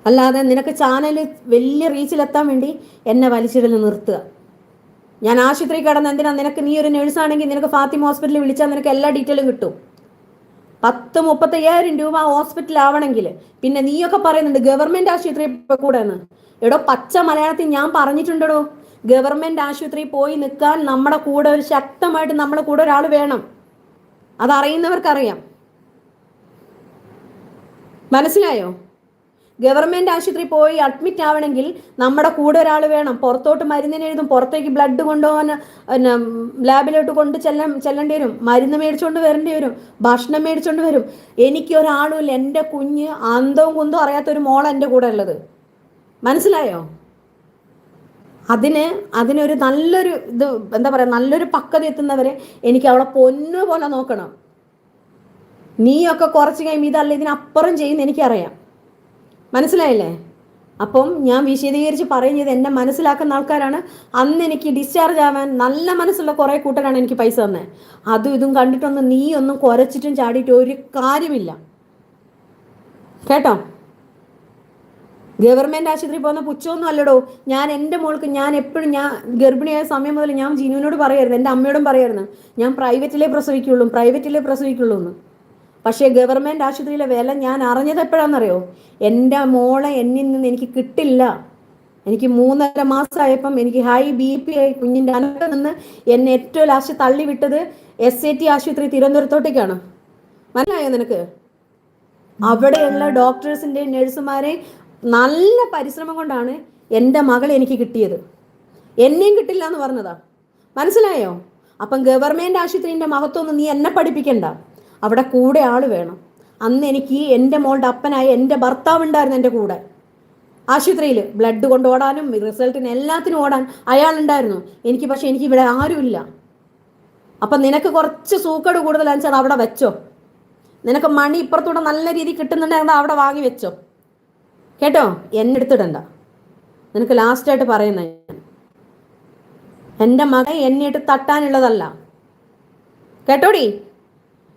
അല്ലാതെ നിനക്ക് ചാനൽ വലിയ റീച്ചിലെത്താൻ വേണ്ടി എന്നെ വലിച്ചിടൽ നിർത്തുക. ഞാൻ ആശുപത്രി കടന്ന് എന്തിനാ നിനക്ക് നീ ഒരു നേഴ്സാണെങ്കിൽ നിനക്ക് ഫാത്തിമ ഹോസ്പിറ്റലിൽ വിളിച്ചാൽ നിനക്ക് എല്ലാ ഡീറ്റെയിലും കിട്ടും. പത്ത് മുപ്പത്തയ്യായിരം രൂപ ഹോസ്പിറ്റലാവണമെങ്കിൽ പിന്നെ നീയൊക്കെ പറയുന്നുണ്ട് ഗവൺമെന്റ് ആശുപത്രി കൂടെ എന്ന് എടോ പച്ച മലയാളത്തിൽ ഞാൻ പറഞ്ഞിട്ടുണ്ടോ ഗവൺമെന്റ് ആശുപത്രി പോയി നിൽക്കാൻ നമ്മുടെ കൂടെ ഒരു ശക്തമായിട്ട് നമ്മുടെ കൂടെ ഒരാൾ വേണം. അതറിയുന്നവർക്കറിയാം. മനസ്സിലായോ? ഗവൺമെന്റ് ആശുപത്രി പോയി അഡ്മിറ്റ് ആവണമെങ്കിൽ നമ്മുടെ കൂടെ ഒരാൾ വേണം. പുറത്തോട്ട് മരുന്നിന് എഴുതും പുറത്തേക്ക് ബ്ലഡ് കൊണ്ടുപോകാൻ പിന്നെ ലാബിലോട്ട് കൊണ്ട് ചെല്ലാൻ ചെല്ലേണ്ടി വരും. മരുന്ന് മേടിച്ചുകൊണ്ട് വരേണ്ടി വരും. ഭക്ഷണം മേടിച്ചുകൊണ്ട് വരും. എനിക്ക് ഒരാളുമില്ല എന്റെ കുഞ്ഞ് അന്തവും കുന്തവും അറിയാത്തൊരു മോൾ എന്റെ കൂടെ ഉള്ളത്. മനസ്സിലായോ? അതിന് അതിനൊരു നല്ലൊരു ഇത് എന്താ പറയുക നല്ലൊരു പക്വത എത്തുന്നവരെ എനിക്ക് അവളെ പൊന്നു പോലെ നോക്കണം. നീയൊക്കെ കുറച്ച് കഴിയുമ്പോൾ ഇതല്ല ഇതിനപ്പുറം ചെയ്യുന്ന എനിക്കറിയാം. മനസ്സിലായില്ലേ? അപ്പം ഞാൻ വിശദീകരിച്ച് പറയുന്നത് എന്നെ മനസ്സിലാക്കുന്ന ആൾക്കാരാണ്. അന്ന് എനിക്ക് ഡിസ്ചാർജ് ആവാൻ നല്ല മനസ്സുള്ള കുറേ കൂട്ടരാണ് എനിക്ക് പൈസ തന്നെ. അതും ഇതും കണ്ടിട്ടൊന്നും നീ ഒന്നും കുരച്ചിട്ടും ചാടിയിട്ട് ഒരു കാര്യമില്ല. കേട്ടോ? ഗവൺമെന്റ് ആശുപത്രി പോകുന്ന പുച്ഛമൊന്നും അല്ലടോ. ഞാൻ എന്റെ മോൾക്ക് ഞാൻ എപ്പോഴും ഞാൻ ഗർഭിണിയായ സമയം മുതൽ ഞാൻ ജീനുവിനോട് പറയായിരുന്നു എന്റെ അമ്മയോടും പറയായിരുന്നു ഞാൻ പ്രൈവറ്റിലേ പ്രസവിക്കുള്ളൂ പ്രൈവറ്റിലേ പ്രസവിക്കുള്ളൂ എന്ന്. പക്ഷേ ഗവൺമെന്റ് ആശുപത്രിയിലെ വില ഞാൻ അറിഞ്ഞത് എപ്പോഴാണെന്നറിയോ? എന്റെ മോളെ എന്നിൽ നിന്ന് എനിക്ക് കിട്ടില്ല. എനിക്ക് മൂന്നര മാസമായപ്പം എനിക്ക് ഹൈ ബി പി ആയി കുഞ്ഞിന്റെ അനക്ക നിന്ന് എന്നെ ഏറ്റവും ലാസ്റ്റ് തള്ളി വിട്ടത് എസ് എ ടി ആശുപത്രി തിരുവനന്തപുരത്തോട്ടേക്കാണ്. മനസ്സിലായോ നിനക്ക്? അവിടെയുള്ള ഡോക്ടേഴ്സിന്റെയും നഴ്സുമാരെയും നല്ല പരിശ്രമം കൊണ്ടാണ് എന്റെ മകൾ എനിക്ക് കിട്ടിയത്. എന്നെയും കിട്ടില്ല എന്ന് പറഞ്ഞതാ. മനസ്സിലായോ? അപ്പം ഗവൺമെന്റ് ആശുപത്രിന്റെ മഹത്വമൊന്നും നീ എന്നെ പഠിപ്പിക്കണ്ട. അവിടെ കൂടെ ആൾ വേണം. അന്ന് എനിക്ക് എന്റെ മോളുടെ അപ്പനായ എന്റെ ഭർത്താവ് ഉണ്ടായിരുന്നു എന്റെ കൂടെ. ആശുപത്രിയിൽ ബ്ലഡ് കൊണ്ട് ഓടാനും റിസൾട്ടിന് എല്ലാത്തിനും ഓടാൻ അയാളുണ്ടായിരുന്നു എനിക്ക് പക്ഷേ എനിക്ക് ഇവിടെ ആരുമില്ല അപ്പം നിനക്ക് കുറച്ച് സൂക്കട് കൂടുതലാണെന്ന് വെച്ചാൽ അവിടെ വെച്ചോ. നിനക്ക് മണി ഇപ്പുറത്തൂടെ നല്ല രീതിയിൽ കിട്ടുന്നുണ്ടെങ്കിൽ അവിടെ വാങ്ങി വെച്ചോ. കേട്ടോ? എന്നെ എടുത്തിടണ്ട. നിനക്ക് ലാസ്റ്റായിട്ട് പറയുന്ന എന്റെ മകൻ എന്നെ ഇട്ട് തട്ടാനുള്ളതല്ല. കേട്ടോടി?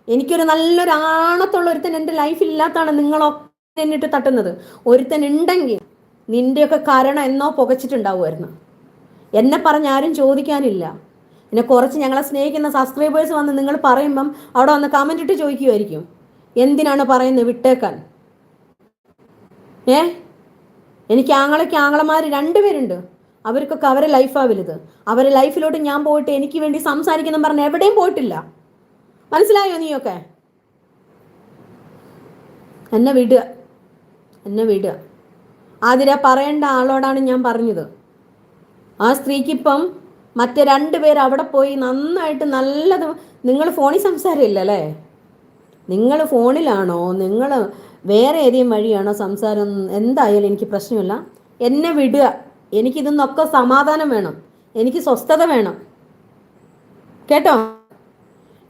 എനിക്കൊരു നല്ലൊരു ആണത്തുള്ള ഒരുത്തൻ എന്റെ ലൈഫ് ഇല്ലാത്താണ് നിങ്ങളൊക്കെ എന്നിട്ട് തട്ടുന്നത്. ഒരുത്തൻ ഉണ്ടെങ്കിൽ നിന്റെയൊക്കെ കാരണം എന്നോ പുകച്ചിട്ടുണ്ടാവുമായിരുന്നു. എന്നെ പറഞ്ഞ് ആരും ചോദിക്കാനില്ല. പിന്നെ കുറച്ച് ഞങ്ങളെ സ്നേഹിക്കുന്ന സബ്സ്ക്രൈബേഴ്സ് വന്ന് നിങ്ങൾ പറയുമ്പം അവിടെ വന്ന് കമന്റ് ഇട്ട് ചോദിക്കുമായിരിക്കും എന്തിനാണ് പറയുന്നത് വിട്ടേക്കാൻ? ഏ? എനിക്ക് ആങ്ങളയ്ക്ക് ആങ്ങളമാർ രണ്ടുപേരുണ്ട്. അവർക്കൊക്കെ അവരെ ലൈഫാ വലുത് അവരെ ലൈഫിലോട്ട് ഞാൻ പോയിട്ട് എനിക്ക് വേണ്ടി സംസാരിക്കുന്ന പറഞ്ഞ് എവിടെയും പോയിട്ടില്ല. മനസ്സിലായോ നീയൊക്കെ? എന്നെ വിടുക. എന്നെ വിടുക. ആതിര പറയേണ്ട ആളോടാണ് ഞാൻ പറഞ്ഞത്. ആ സ്ത്രീക്കിപ്പം മറ്റേ രണ്ട് പേര് അവിടെ പോയി നന്നായിട്ട് നല്ലത് നിങ്ങൾ ഫോണിൽ സംസാരമില്ല അല്ലേ നിങ്ങൾ ഫോണിലാണോ? നിങ്ങൾ വേറെ ഏതെങ്കിലും വഴിയാണോ സംസാരം? എന്തായാലും എനിക്ക് പ്രശ്നമില്ല. എന്നെ വിടുക. എനിക്കിതൊന്നൊക്കെ സമാധാനം വേണം. എനിക്ക് സ്വസ്ഥത വേണം. കേട്ടോ?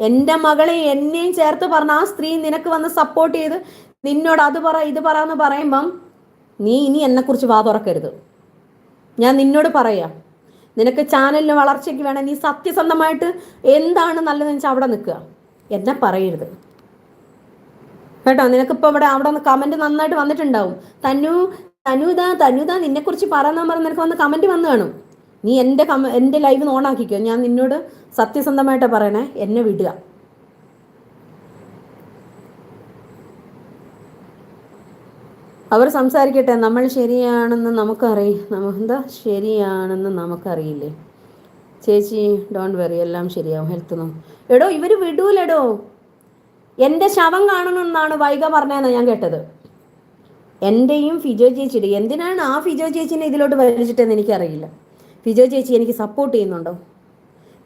എന്റെ മകളെ എന്നെയും ചേർത്ത് പറഞ്ഞ ആ സ്ത്രീ നിനക്ക് വന്ന് സപ്പോർട്ട് ചെയ്ത് നിന്നോട് അത് പറ ഇത് പറ എന്ന് പറയുമ്പം നീ ഇനി എന്നെക്കുറിച്ച് വാ തുറക്കരുത്. ഞാൻ നിന്നോട് പറയാം. നിനക്ക് ചാനലിന് വളർച്ചയ്ക്ക് വേണം നീ സത്യസന്ധമായിട്ട് എന്താണ് നല്ലതെന്ന് വെച്ചാൽ അവിടെ നിൽക്കുക. എന്നെ പറയരുത്. കേട്ടോ? നിനക്കിപ്പോൾ ഇവിടെ അവിടെ ഒന്ന് കമന്റ് നന്നായിട്ട് വന്നിട്ടുണ്ടാവും. തനു തനുദാ നിന്നെ നിന്നെക്കുറിച്ച് പറയാൻ പറഞ്ഞ് നിനക്ക് വന്ന് കമന്റ് വന്നു കാണും. നീ എന്റെ കമ എന്റെ ലൈവ് ഓണാക്കിക്കോ ഞാൻ നിന്നോട് സത്യസന്ധമായിട്ട് പറയണേ. എന്നെ വിടുക. അവർ സംസാരിക്കട്ടെ. നമ്മൾ ശരിയാണെന്ന് നമുക്കറിയ എന്താ? ശരിയാണെന്ന് നമുക്കറിയില്ലേ. ചേച്ചി ഡോണ്ട് വെറി എല്ലാം ശരിയാവും. ഹെൽത്ത് നോ എടോ ഇവർ വിടൂലെടോ. എന്റെ ശവം കാണണമെന്നാണ് വൈക പറഞ്ഞതെന്ന് ഞാൻ കേട്ടത്. എന്റെയും ഫിജോ ചേച്ചിയുടെ എന്തിനാണ് ആ ഫിജോ ചേച്ചിനെ ഇതിലോട്ട് വലിച്ചിട്ടെന്ന് എനിക്കറിയില്ല. ഫിജോ ചേച്ചി എനിക്ക് സപ്പോർട്ട് ചെയ്യുന്നുണ്ടോ?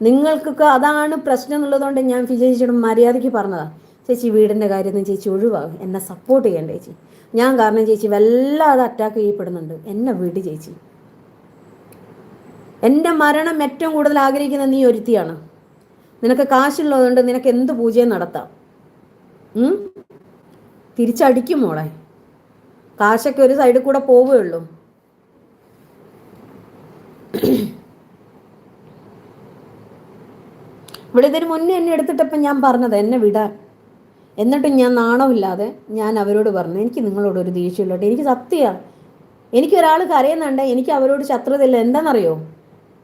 നിങ്ങൾക്കൊക്കെ അതാണ് പ്രശ്നം എന്നുള്ളതുകൊണ്ട് ഞാൻ ഫിജോ ചേച്ചിയുടെ മര്യാദയ്ക്ക് പറഞ്ഞതാണ് ചേച്ചി വീടിന്റെ കാര്യത്തിൽ ചേച്ചി ഒഴിവാകും. എന്നെ സപ്പോർട്ട് ചെയ്യണ്ട ചേച്ചി. ഞാൻ കാരണം ചേച്ചി വല്ലാതെ അറ്റാക്ക് ചെയ്യപ്പെടുന്നുണ്ട്. എന്നെ വീട് ചേച്ചി. എന്റെ മരണം ഏറ്റവും കൂടുതൽ ആഗ്രഹിക്കുന്ന നീ ഒരുത്തിയാണ്. നിനക്ക് കാശുള്ളതുകൊണ്ട് നിനക്ക് എന്ത് പൂജയും നടത്താം? തിരിച്ചടിക്കും മോളെ. കാശൊക്കെ ഒരു സൈഡിൽ കൂടെ പോവുകയുള്ളൂ. ഇവിടെ ഇതിന് മുന്നേ എന്നെ എടുത്തിട്ടപ്പം ഞാൻ പറഞ്ഞത് എന്നെ വിടാൻ. എന്നിട്ടും ഞാൻ നാണമില്ലാതെ ഞാൻ അവരോട് പറഞ്ഞു എനിക്ക് നിങ്ങളോട് ഒരു ദേഷ്യമില്ലോട്ടെ. എനിക്ക് സത്യമാണ് എനിക്ക് ഒരാൾ കരയുന്നുണ്ട് എനിക്ക് അവരോട് ശത്രുതയില്ല. എന്താണെന്നറിയോ?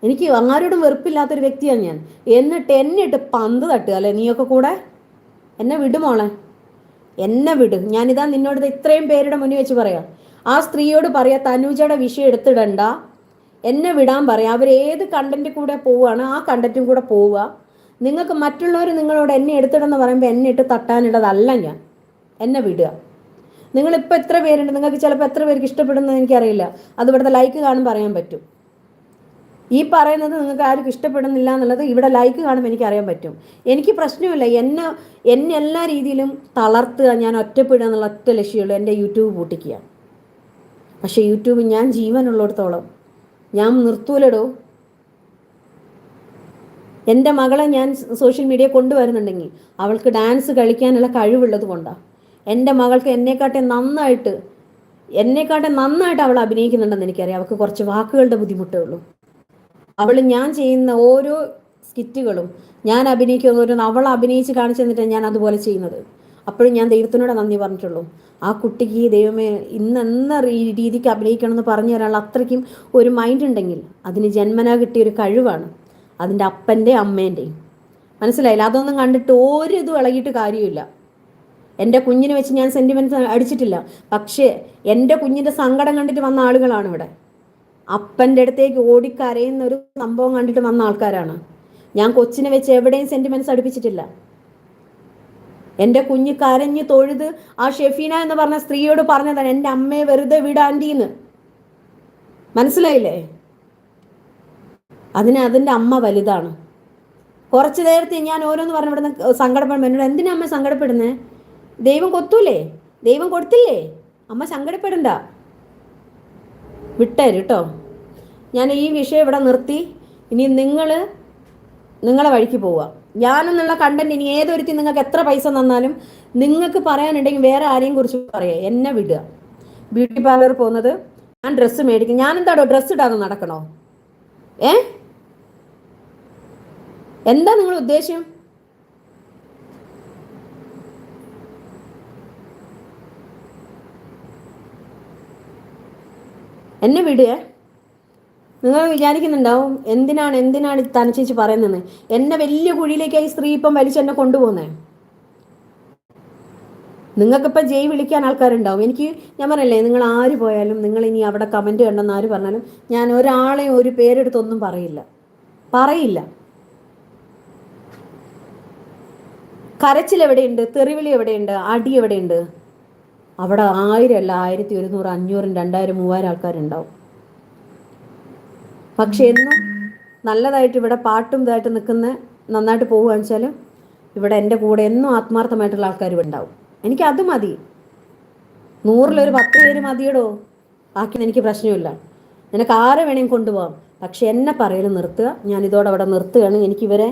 എനിക്ക് അങ്ങാരോടും വെറുപ്പില്ലാത്തൊരു വ്യക്തിയാണ് ഞാൻ. എന്നിട്ട് എന്നിട്ട് പന്ത് തട്ടുക അല്ലേ? നീയൊക്കെ കൂടെ? എന്നെ വിട് മോളെ. എന്നെ വിട്. ഞാനിതാ നിന്നോട് ഇത്രയും പേരുടെ മുന്നിൽ വെച്ച് പറയാം. ആ സ്ത്രീയോട് പറയാ തനുജയുടെ വിഷയം എടുത്തിടണ്ട. എന്നെ വിടാൻ പറയാം. അവർ ഏത് കണ്ടന്റിൽ കൂടെ പോവുകയാണ് ആ കണ്ടന്റും കൂടെ പോവുക. നിങ്ങൾക്ക് മറ്റുള്ളവർ നിങ്ങളോട് എന്നെ എടുത്തിടെന്ന് പറയുമ്പോൾ എന്നെ ഇട്ട് തട്ടാനിടതല്ല ഞാൻ. എന്നെ വിടുക. നിങ്ങളിപ്പോൾ എത്ര പേരുണ്ട്? നിങ്ങൾക്ക് ചിലപ്പോൾ എത്ര പേർക്ക് ഇഷ്ടപ്പെടുന്നത് എനിക്കറിയില്ല. അത് ഇവിടുത്തെ ലൈക്ക് കാണുമ്പോൾ പറയാൻ പറ്റും. ഈ പറയുന്നത് നിങ്ങൾക്ക് ആർക്കും ഇഷ്ടപ്പെടുന്നില്ല എന്നുള്ളത് ഇവിടെ ലൈക്ക് കാണുമ്പോൾ എനിക്ക് അറിയാൻ പറ്റും. എനിക്ക് പ്രശ്നമില്ല. എന്നെ എന്നെ എല്ലാ രീതിയിലും തളർത്തുക ഞാൻ ഒറ്റപ്പെടുക എന്നുള്ള ഒറ്റ ലക്ഷ്യമുള്ളൂ എന്റെ യൂട്യൂബ് പൂട്ടിക്കുക. പക്ഷേ യൂട്യൂബ് ഞാൻ ജീവനുള്ളിടത്തോളം ഞാൻ നിർത്തൂലടോ. എന്റെ മകളെ ഞാൻ സോഷ്യൽ മീഡിയ കൊണ്ടുവരുന്നുണ്ടെങ്കിൽ അവൾക്ക് ഡാൻസ് കളിക്കാനുള്ള കഴിവുള്ളത് കൊണ്ടാണ് എന്റെ മകൾക്ക് എന്നെക്കാട്ടെ നന്നായിട്ട് എന്നെക്കാട്ടെ നന്നായിട്ട് അവൾ അഭിനയിക്കുന്നുണ്ടെന്ന് എനിക്കറിയാം. അവൾക്ക് കുറച്ച് വാക്കുകളുടെ ബുദ്ധിമുട്ടേ ഉള്ളൂ. അവൾ ഞാൻ ചെയ്യുന്ന ഓരോ സ്കിറ്റുകളും ഞാൻ അഭിനയിക്കുന്ന ഓരോ അവൾ അഭിനയിച്ച് കാണിച്ചു തന്നിട്ടാണ് ഞാൻ അതുപോലെ ചെയ്യുന്നത്. അപ്പോഴും ഞാൻ ദൈവത്തിനോട് നന്ദി പറഞ്ഞിട്ടുള്ളൂ. ആ കുട്ടിക്ക് ദൈവമേ ഇന്ന് എന്ന രീതിക്ക് അഭിനയിക്കണമെന്ന് പറഞ്ഞു തരാനുള്ള അത്രയ്ക്കും ഒരു മൈൻഡ് ഉണ്ടെങ്കിൽ അതിന് ജന്മനാ കിട്ടിയ ഒരു കഴിവാണ്. അതിന്റെ അപ്പന്റെയും അമ്മേന്റെയും മനസ്സിലായില്ല? അതൊന്നും കണ്ടിട്ട് ഒരു ഇതും ഇളകിയിട്ട് കാര്യമില്ല. എന്റെ കുഞ്ഞിനെ വെച്ച് ഞാൻ സെന്റിമെന്റ് അടിച്ചിട്ടില്ല. പക്ഷേ എന്റെ കുഞ്ഞിന്റെ സങ്കടം കണ്ടിട്ട് വന്ന ആളുകളാണ് ഇവിടെ. അപ്പന്റെ അടുത്തേക്ക് ഓടിക്കരയുന്ന ഒരു സംഭവം കണ്ടിട്ട് വന്ന ആൾക്കാരാണ്. ഞാൻ കൊച്ചിനെ വെച്ച് എവിടെയും സെന്റിമെന്റ്സ് അടുപ്പിച്ചിട്ടില്ല. എന്റെ കുഞ്ഞ് കരഞ്ഞ് തൊഴുത് ആ ഷെഫീന എന്ന് പറഞ്ഞ സ്ത്രീയോട് പറഞ്ഞതാണ് എന്റെ അമ്മയെ വെറുതെ വിടാണ്ടിന്ന് മനസ്സിലായില്ലേ? അതിന് അതിന്റെ അമ്മ വലുതാണ്. കുറച്ച് നേരത്തെ ഞാൻ ഓരോന്ന് പറഞ്ഞ ഇവിടെ സങ്കടപ്പെടുമ്പോൾ എന്നോട് എന്തിനാ അമ്മ സങ്കടപ്പെടുന്നേ? ദൈവം കൊത്തൂലേ? ദൈവം കൊടുത്തില്ലേ? അമ്മ സങ്കടപ്പെടണ്ട. വിട്ടേര് കേട്ടോ ഞാൻ ഈ വിഷയം ഇവിടെ നിർത്തി. ഇനി നിങ്ങൾ നിങ്ങളെ വഴിക്ക് പോവുക. ഞാനെന്നുള്ള കണ്ടന്റ് ഇനി ഏതൊരുത്തി നിങ്ങൾക്ക് എത്ര പൈസ തന്നാലും നിങ്ങൾക്ക് പറയാനുണ്ടെങ്കിൽ വേറെ ആരെയും കുറിച്ച് പറയുക എന്നെ വിടുക. ബ്യൂട്ടി പാർലർ പോകുന്നത് ഞാൻ ഡ്രസ്സ് മേടിക്കും. ഞാൻ എന്താടോ ഡ്രസ്സ് ഇടാതെ നടക്കണോ? ഏ? എന്താ നിങ്ങൾ ഉദ്ദേശം? എന്നെ വിടുകേ നിങ്ങൾ വിചാരിക്കുന്നുണ്ടാവും എന്തിനാണ് എന്തിനാണ് തനച്ചേച്ചി പറയുന്നത് എന്നെ വലിയ കുഴിയിലേക്കായി സ്ത്രീ ഇപ്പം വലിച്ച് എന്നെ കൊണ്ടുപോകുന്നേ? നിങ്ങൾക്കിപ്പോൾ ജയ് വിളിക്കാൻ ആൾക്കാരുണ്ടാവും. എനിക്ക് ഞാൻ പറഞ്ഞല്ലേ നിങ്ങൾ ആര് പോയാലും നിങ്ങൾ ഇനി അവിടെ കമന്റ് കണ്ടെന്ന് ആര് പറഞ്ഞാലും ഞാൻ ഒരാളെയും ഒരു പേരെടുത്തൊന്നും പറയില്ല. പറയില്ല. കരച്ചിൽ എവിടെയുണ്ട് തെറിവിളി എവിടെയുണ്ട്? അടി എവിടെയുണ്ട്? അവിടെ ആയിരം അല്ല ആയിരത്തി ഒരുന്നൂറ് അഞ്ഞൂറും രണ്ടായിരം മൂവായിരം ആൾക്കാരുണ്ടാവും. പക്ഷെ എന്നും നല്ലതായിട്ട് ഇവിടെ പാട്ടും ഇതായിട്ട് നിൽക്കുന്ന നന്നായിട്ട് പോവുകയാണെന്ന് വെച്ചാൽ ഇവിടെ എന്റെ കൂടെ എന്നും ആത്മാർത്ഥമായിട്ടുള്ള ആൾക്കാർ ഇവിടെ ഉണ്ടാവും. എനിക്ക് അത് മതി. നൂറിലൊരു പത്ത് പേര് മതിയടോ. ബാക്കി എനിക്ക് പ്രശ്നമില്ല. നിനക്ക് ആരെ വേണേലും കൊണ്ടുപോകാം പക്ഷെ എന്നെ പറയൽ നിർത്തുക. ഞാൻ ഇതോടെ അവിടെ നിർത്തുകയാണ്. എനിക്കിവരെ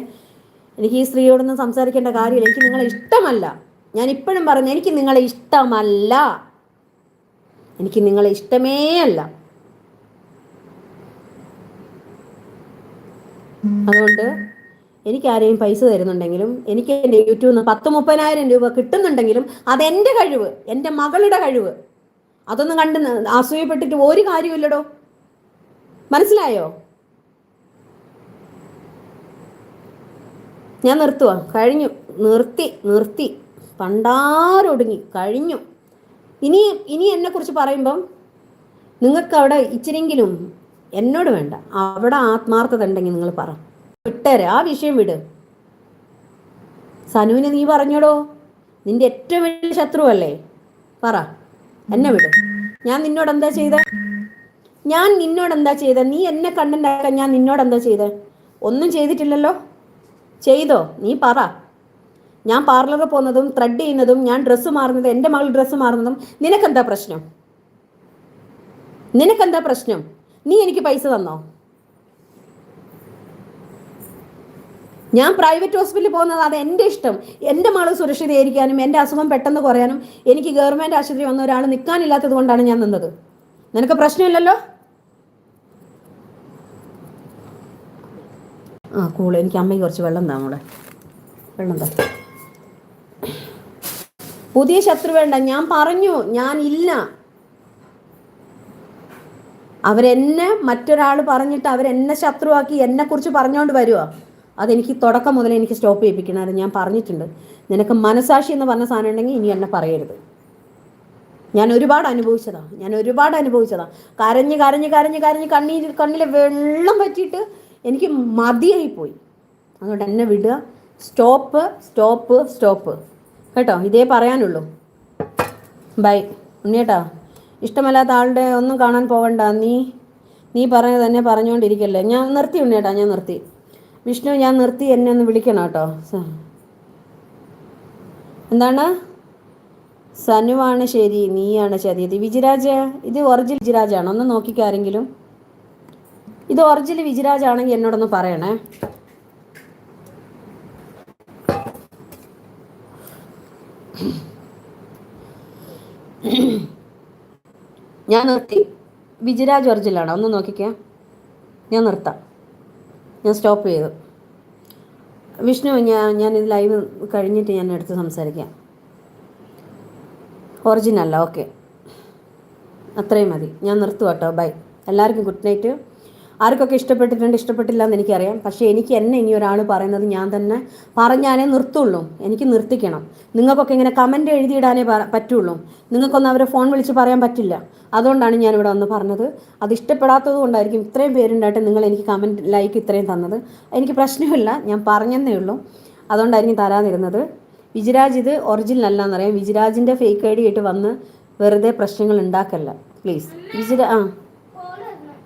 എനിക്ക് ഈ സ്ത്രീയോടൊന്നും സംസാരിക്കേണ്ട കാര്യമില്ല. എനിക്ക് നിങ്ങളെ ഇഷ്ടമല്ല. ഞാൻ ഇപ്പോഴും പറഞ്ഞു എനിക്ക് നിങ്ങളെ ഇഷ്ടമല്ല. എനിക്ക് നിങ്ങളെ ഇഷ്ടമേ അല്ല. അതുകൊണ്ട് എനിക്ക് ആരെയും പൈസ തരുന്നുണ്ടെങ്കിലും എനിക്ക് എന്റെ യൂട്യൂബിൽ നിന്ന് പത്ത് മുപ്പതിനായിരം രൂപ കിട്ടുന്നുണ്ടെങ്കിലും അതെന്റെ കഴിവ് എന്റെ മകളുടെ കഴിവ്. അതൊന്നും കണ്ട് അസൂയപ്പെട്ടിട്ട് ഒരു കാര്യമില്ലടോ മനസ്സിലായോ? ഞാൻ നിർത്തുവാ. കഴിഞ്ഞു. നിർത്തി നിർത്തി. പണ്ടാരൊടുങ്ങി കഴിഞ്ഞു. ഇനി ഇനി എന്നെക്കുറിച്ച് പറയുമ്പം നിങ്ങൾക്ക് അവിടെ ഇച്ചിരിങ്കിലും എന്നോട് വേണ്ട. അവിടെ ആത്മാർത്ഥത ഉണ്ടെങ്കിൽ നിങ്ങൾ പറ. വിട്ടേരെ. ആ വിഷയം വിട്. സനുവിന് നീ പറഞ്ഞോടോ? നിന്റെ ഏറ്റവും വലിയ ശത്രുവല്ലേ? പറ. എന്നെ വിട്. ഞാൻ നിന്നോട് എന്താ ചെയ്ത? ഞാൻ നിന്നോട് എന്താ ചെയ്ത? നീ എന്നെ കണ്ടുണ്ടാക്കാൻ ഞാൻ നിന്നോട് എന്താ ചെയ്ത? ഒന്നും ചെയ്തിട്ടില്ലല്ലോ? ചെയ്തോ? നീ പറ. ഞാൻ പാർലറിൽ പോകുന്നതും ത്രെഡ് ചെയ്യുന്നതും ഞാൻ ഡ്രസ്സ് മാറുന്നതും എന്റെ മകൾ ഡ്രസ്സ് മാറുന്നതും നിനക്കെന്താ പ്രശ്നം? നിനക്കെന്താ പ്രശ്നം? നീ എനിക്ക് പൈസ തന്നോ? ഞാൻ പ്രൈവറ്റ് ഹോസ്പിറ്റലിൽ പോകുന്നത് അത് എന്റെ ഇഷ്ടം. എന്റെ മകൾ സുരക്ഷിതയായിരിക്കാനും എന്റെ അസുഖം പെട്ടെന്ന് കുറയാനും എനിക്ക് ഗവൺമെന്റ് ആശുപത്രി വന്ന ഒരാൾ നിൽക്കാനില്ലാത്തത് കൊണ്ടാണ് ഞാൻ നിന്നത്. നിനക്ക് പ്രശ്നമില്ലല്ലോ? ആ കൂൾ എനിക്ക് അമ്മയ്ക്ക് കുറച്ച് വെള്ളം താ വെള്ളം താ പുതിയ ശത്രു വേണ്ട ഞാൻ പറഞ്ഞു ഞാൻ ഇല്ല. അവരെന്നെ മറ്റൊരാൾ പറഞ്ഞിട്ട് അവരെന്നെ ശത്രുവാക്കി എന്നെക്കുറിച്ച് പറഞ്ഞുകൊണ്ട് വരുമോ അതെനിക്ക് തുടക്കം മുതൽ എനിക്ക് സ്റ്റോപ്പ് ചെയ്യിപ്പിക്കണമായിരുന്നു ഞാൻ പറഞ്ഞിട്ടുണ്ട്. നിനക്ക് മനസാക്ഷി എന്ന് പറഞ്ഞ സാധനം ഉണ്ടെങ്കിൽ ഇനി എന്നെ പറയരുത്. ഞാൻ ഒരുപാട് അനുഭവിച്ചതാ. ഞാൻ ഒരുപാട് അനുഭവിച്ചതാ. കരഞ്ഞ് കരഞ്ഞ് കരഞ്ഞ് കരഞ്ഞ് കണ്ണീര് കണ്ണിലെ വെള്ളം പറ്റിയിട്ട് എനിക്ക് മതിയായി പോയി അതുകൊണ്ട് എന്നെ വിടുക. സ്റ്റോപ്പ് സ്റ്റോപ്പ് സ്റ്റോപ്പ് കേട്ടോ? ഇതേ പറയാനുള്ളൂ. ബൈ. ഉണ്ണിയേട്ടാ ഇഷ്ടമല്ലാത്ത ആളുടെ ഒന്നും കാണാൻ പോകണ്ട. നീ നീ പറഞ്ഞത് തന്നെ പറഞ്ഞുകൊണ്ടിരിക്കല്ലേ? ഞാൻ നിർത്തി ഉണ്ണിയേട്ടാ ഞാൻ നിർത്തി. വിഷ്ണു ഞാൻ നിർത്തി. എന്നെ ഒന്ന് വിളിക്കണം കേട്ടോ. എന്താണ്? സനുവാണ് ശരി നീയാണ് ചതിയത് വിജിരാജ ഇത് ഒറിജിനൽ വിജിരാജാണോ? ഒന്ന് നോക്കിക്കാരെങ്കിലും ഇത് ഒറിജിനൽ വിജിരാജാണെങ്കിൽ എന്നോടൊന്ന് പറയണേ. ഞാൻ നിർത്തി. വിജിരാജ് ജോർജിലാണോ? ഒന്ന് നോക്കിക്കേ. ഞാൻ നിർത്താം. ഞാൻ സ്റ്റോപ്പ് ചെയ്തു. വിഷ്ണു ഞാൻ ഞാൻ ഇത് ലൈവ് കഴിഞ്ഞിട്ട് ഞാൻ എടുത്ത് സംസാരിക്കാം. ഒറിജിനല്ല ഓക്കെ. അത്രയും മതി. ഞാൻ നിർത്തുവാട്ടോ. ബൈ. എല്ലാവർക്കും ഗുഡ് നൈറ്റ്. ആർക്കൊക്കെ ഇഷ്ടപ്പെട്ടിട്ടുണ്ട് ഇഷ്ടപ്പെട്ടില്ല എന്ന് എനിക്കറിയാം. പക്ഷേ എനിക്ക് എന്നെ ഇനി ഒരാൾ പറയുന്നത് ഞാൻ തന്നെ പറഞ്ഞാലേ നിർത്തുള്ളൂ. എനിക്ക് നിർത്തിക്കണം. നിങ്ങൾക്കൊക്കെ ഇങ്ങനെ കമന്റ് എഴുതിയിടാനേ പറ- പറ്റുള്ളൂ. നിങ്ങൾക്കൊന്നും അവരെ ഫോൺ വിളിച്ച് പറയാൻ പറ്റില്ല. അതുകൊണ്ടാണ് ഞാൻ ഞാനിവിടെ വന്ന് പറഞ്ഞത്. അത് ഇഷ്ടപ്പെടാത്തത് കൊണ്ടായിരിക്കും ഇത്രയും പേരുണ്ടായിട്ട് നിങ്ങൾ എനിക്ക് കമന്റ് ലൈക്ക് ഇത്രയും തന്നത്. എനിക്ക് പ്രശ്നമില്ല. ഞാൻ പറഞ്ഞെന്നേ ഉള്ളൂ. അതുകൊണ്ടായിരിക്കും തരാതിരുന്നത്. വിജിരാജ് ഇത് ഒറിജിനൽ അല്ല എന്നറിയാം വിജിരാജിന്റെ ഫേക്ക് ഐ ഡി ആയിട്ട് വന്ന് വെറുതെ പ്രശ്നങ്ങൾ ഉണ്ടാക്കല്ല. പ്ലീസ് വിജിര ആ.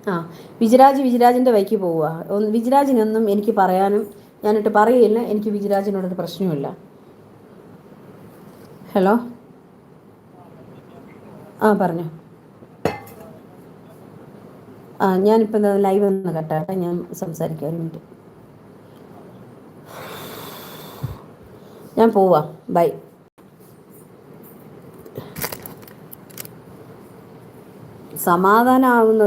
ആ വിജിരാജ് വിജിരാജിന്റെ വൈക്ക് പോവുക. ഒന്ന് വിജിരാജിനൊന്നും എനിക്ക് പറയാനും ഞാനിട്ട് പറയില്ല എനിക്ക് വിജിരാജിനോടൊരു പ്രശ്നമില്ല ഹലോ? ആ പറഞ്ഞു. ആ ഞാനിപ്പോൾ എന്താ ലൈവ് ഒന്ന് കട്ടാട്ടെ ഞാൻ സംസാരിക്കാം ഒരു മിനിറ്റ്. ഞാൻ പോവാ. ബൈ. സമാധാനമാകുന്ന